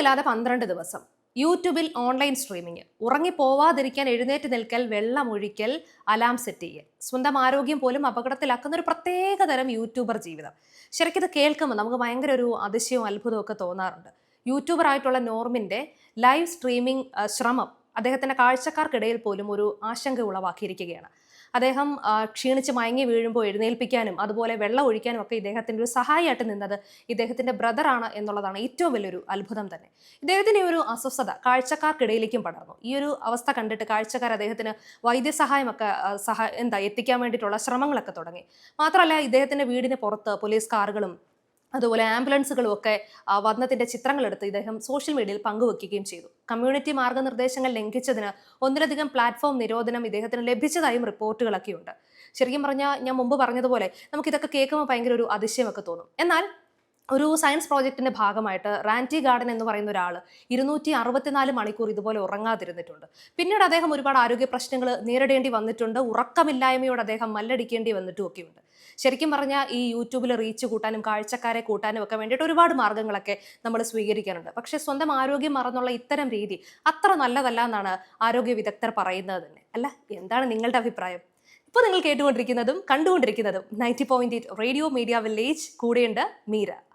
ഉറക്കമില്ലാതെ പന്ത്രണ്ട് ദിവസം. യൂട്യൂബിൽ ഓൺലൈൻ സ്ട്രീമിംഗ്. ഉറങ്ങിപ്പോവാതിരിക്കാൻ എഴുന്നേറ്റ് നിൽക്കൽ വെള്ളമൊഴിക്കൽ അലാം സെറ്റ് ചെയ്യൽ. സ്വന്തം ആരോഗ്യം പോലും അപകടത്തിലാക്കുന്ന ഒരു പ്രത്യേക തരം യൂട്യൂബർ ജീവിതം. ശരിക്കും ഇത് കേൾക്കുമ്പോൾ നമുക്ക് ഭയങ്കര ഒരു അതിശയവും അത്ഭുതവും ഒക്കെ തോന്നാറുണ്ട്. യൂട്യൂബർ ആയിട്ടുള്ള നോർമിന്റെ ലൈവ് സ്ട്രീമിംഗ് ശ്രമം അദ്ദേഹത്തിന്റെ കാഴ്ചക്കാർക്കിടയിൽ പോലും ഒരു ആശങ്ക ഉളവാക്കിയിരിക്കുകയാണ്. അദ്ദേഹം ക്ഷീണിച്ച് മയങ്ങി വീഴുമ്പോൾ എഴുന്നേൽപ്പിക്കാനും അതുപോലെ വെള്ളം ഒഴിക്കാനും ഒക്കെ ഇദ്ദേഹത്തിന്റെ ഒരു സഹായിയായിട്ട് നിന്നത് ഇദ്ദേഹത്തിന്റെ ബ്രദറാണ് എന്നുള്ളതാണ് ഏറ്റവും വലിയൊരു അത്ഭുതം തന്നെ. ഇദ്ദേഹത്തിന്റെ ഒരു അസ്വസ്ഥത കാഴ്ചക്കാർക്കിടയിലേക്കും പടർന്നു. ഈ ഒരു അവസ്ഥ കണ്ടിട്ട് കാഴ്ചക്കാർ അദ്ദേഹത്തിന് വൈദ്യസഹായമൊക്കെ സഹ എന്താ എത്തിക്കാൻ വേണ്ടിയിട്ടുള്ള ശ്രമങ്ങളൊക്കെ തുടങ്ങി. മാത്രമല്ല ഇദ്ദേഹത്തിന്റെ വീടിന് പുറത്ത് പോലീസ് കാറുകളും അതുപോലെ ആംബുലൻസുകളും ഒക്കെ വന്നതിന്റെ ചിത്രങ്ങളെടുത്ത് ഇദ്ദേഹം സോഷ്യൽ മീഡിയയിൽ പങ്കുവെക്കുകയും ചെയ്തു. കമ്മ്യൂണിറ്റി മാർഗനിർദ്ദേശങ്ങൾ ലംഘിച്ചതിന് ഒന്നിലധികം പ്ലാറ്റ്ഫോം നിരോധനം ഇദ്ദേഹത്തിന് ലഭിച്ചതായും റിപ്പോർട്ടുകളൊക്കെയുണ്ട്. ശരിക്കും പറഞ്ഞാൽ ഞാൻ മുമ്പ് പറഞ്ഞതുപോലെ നമുക്കിതൊക്കെ കേൾക്കുമ്പോൾ ഭയങ്കര ഒരു അതിശയമൊക്കെ തോന്നും. എന്നാൽ ഒരു സയൻസ് പ്രോജക്റ്റിന്റെ ഭാഗമായിട്ട് റാന്റി ഗാർഡൻ എന്ന് പറയുന്ന ഒരാൾ ഇരുന്നൂറ്റി അറുപത്തിനാല് മണിക്കൂർ ഇതുപോലെ ഉറങ്ങാതിരുന്നിട്ടുണ്ട്. പിന്നീട് അദ്ദേഹം ഒരുപാട് ആരോഗ്യ പ്രശ്നങ്ങൾ നേരിടേണ്ടി വന്നിട്ടുണ്ട്. ഉറക്കമില്ലായ്മയോട് അദ്ദേഹം മല്ലടിക്കേണ്ടി വന്നിട്ടും ഒക്കെയുണ്ട് ശരിക്കും പറഞ്ഞാൽ ഈ യൂട്യൂബിൽ റീച്ച് കൂട്ടാനും കാഴ്ചക്കാരെ കൂട്ടാനും ഒക്കെ വേണ്ടിയിട്ട് ഒരുപാട് മാർഗങ്ങളൊക്കെ നമ്മൾ സ്വീകരിക്കാറുണ്ട് പക്ഷേ സ്വന്തം ആരോഗ്യം മറന്നുള്ള ഇത്തരം രീതി അത്ര നല്ലതല്ല എന്നാണ് ആരോഗ്യ വിദഗ്ധർ പറയുന്നത് തന്നെ. അല്ല എന്താണ് നിങ്ങളുടെ അഭിപ്രായം? ഇപ്പോൾ നിങ്ങൾ കേട്ടുകൊണ്ടിരിക്കുന്നതും കണ്ടുകൊണ്ടിരിക്കുന്നതും ninety point radio media village കൂടെയുണ്ട് മീര.